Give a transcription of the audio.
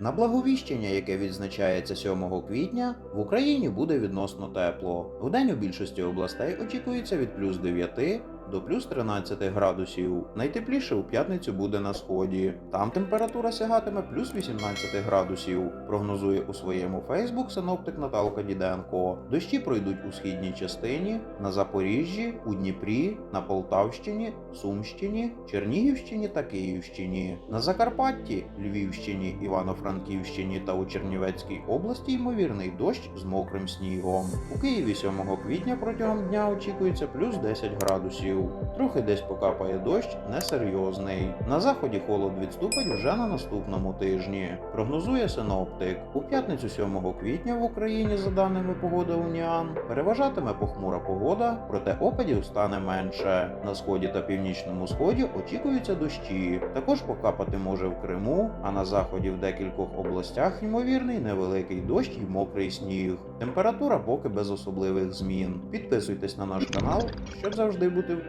На благовіщення, яке відзначається 7 квітня, в Україні буде відносно тепло. Вдень у більшості областей очікується від плюс 9 до плюс 13 градусів. Найтепліше у п'ятницю буде на сході. Там температура сягатиме плюс 18 градусів. Прогнозує у своєму Фейсбук синоптик Наталка Діденко. Дощі пройдуть у східній частині, на Запоріжжі, у Дніпрі, на Полтавщині, Сумщині, Чернігівщині та Київщині. На Закарпатті, Львівщині, Івано-Франківщині та у Чернівецькій області ймовірний дощ з мокрим снігом. У Києві 7 квітня протягом дня очікується плюс 10 градусів. Трохи десь покапає дощ, несерйозний. На заході холод відступить вже на наступному тижні. Прогнозує синоптик. У п'ятницю 7 квітня в Україні, за даними погода Уніан, переважатиме похмура погода, проте опадів стане менше. На сході та північному сході очікуються дощі. Також покапати може в Криму, а на заході в декількох областях ймовірний невеликий дощ і мокрий сніг. Температура поки без особливих змін. Підписуйтесь на наш канал, щоб завжди бути в